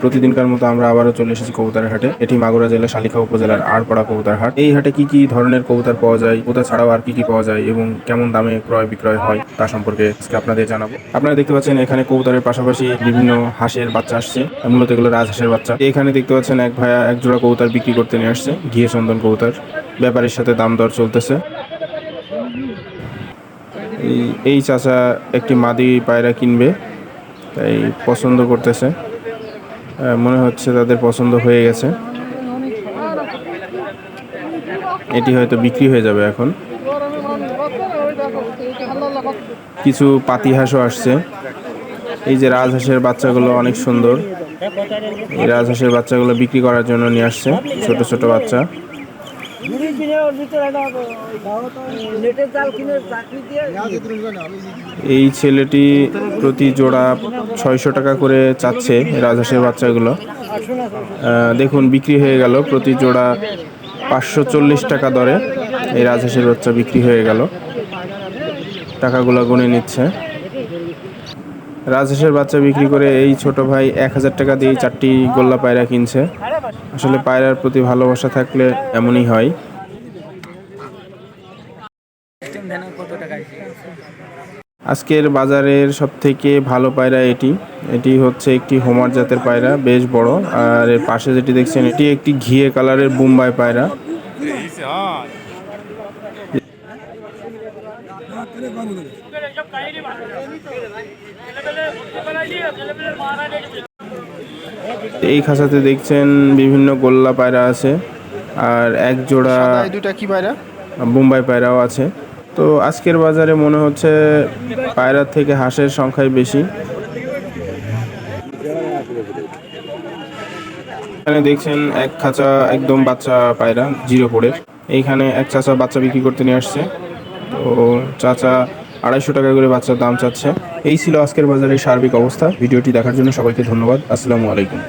প্রতিদিনকার মতো আমরা আবারও চলে এসেছি কবুতরের হাটে এটি মাগুরা জেলা শালিখা উপজেলার আড়পাড়া কবুতর হাট এই হাটে কি কি ধরনের কবুতর পাওয়া যায়, কবুতর ছাড়াও আর কি কি পাওয়া যায় এবং কেমন দামে ক্রয় বিক্রয় হয় তা সম্পর্কে আজকে আপনাদের জানাব। আপনারা দেখতে পাচ্ছেন এখানে কবুতরের পাশাপাশি বিভিন্ন হাঁসের বাচ্চা আসছে, মূলত এগুলো রাজহাঁসের বাচ্চা। এখানে দেখতে পাচ্ছেন এক ভাইয়া এক জোড়া কবুতর বিক্রি করতে নিয়ে আসছে, ঘিয়ে চন্দন কবুতর। ব্যাপারীর সাথে দাম দর চলতেছে। এই- চাচা একটি মাদি পায়রা কিনবে, তাই পছন্দ করতেছে। মনে হচ্ছে তাদের পছন্দ হয়ে গেছে। এটি হয়তো বিক্রি হয়ে যাবে এখন। কিছু পাতি হাঁসও আসছে। এই যে রাজহাঁসের বাচ্চাগুলো অনেক সুন্দর। এই রাজহাঁসের বাচ্চাগুলো বিক্রি করার জন্য নিয়ে আসছে ছোট ছোট বাচ্চা। এই ছেলেটি প্রতি জোড়া ছয়শো টাকা করে চাচ্ছে রাজহাঁসের বাচ্চাগুলো। দেখুন, বিক্রি হয়ে গেল। প্রতি জোড়া পাঁচশো চল্লিশ টাকা দরে এই রাজহাঁসের বাচ্চা বিক্রি হয়ে গেল। টাকাগুলো গুনে নিচ্ছে। রাজহাঁসের বাচ্চা বিক্রি করে এই ছোট ভাই এক হাজার টাকা দিয়ে চারটি গোল্লা পায়রা কিনছে। আসলে পায়রার প্রতি ভালোবাসা থাকলে এমনই হয় আজকের বাজারের সব থেকে ভালো পায়রা এটি এটি হচ্ছে একটি হোমার জাতের পায়রা বেশ বড় আর এর পাশে যেটি দেখছেন এটি একটি ঘিয়ে কালারের বোম্বাই পায়রা এই খাঁচাতে দেখছেন বিভিন্ন গোল্লা পায়রা আছে আর এক জোড়া দুটা কি পায়রা? বোম্বাই পায়রাও আছে। তো আজকের বাজারে মনে হচ্ছে পায়রার থেকে হাঁসের সংখ্যাই বেশি। এখানে দেখছেন এক খাঁচা একদম বাচ্চা পায়রা জিরো পড়ে। এইখানে এক চাচা বাচ্চা বিক্রি করতে নিয়ে আসছে। তো চাচা আড়াইশো টাকা করে বাচ্চার দাম চাচ্ছে। এই ছিল আজকের বাজারের সার্বিক অবস্থা। ভিডিওটি দেখার জন্য সবাইকে ধন্যবাদ। আসসালামু আলাইকুম।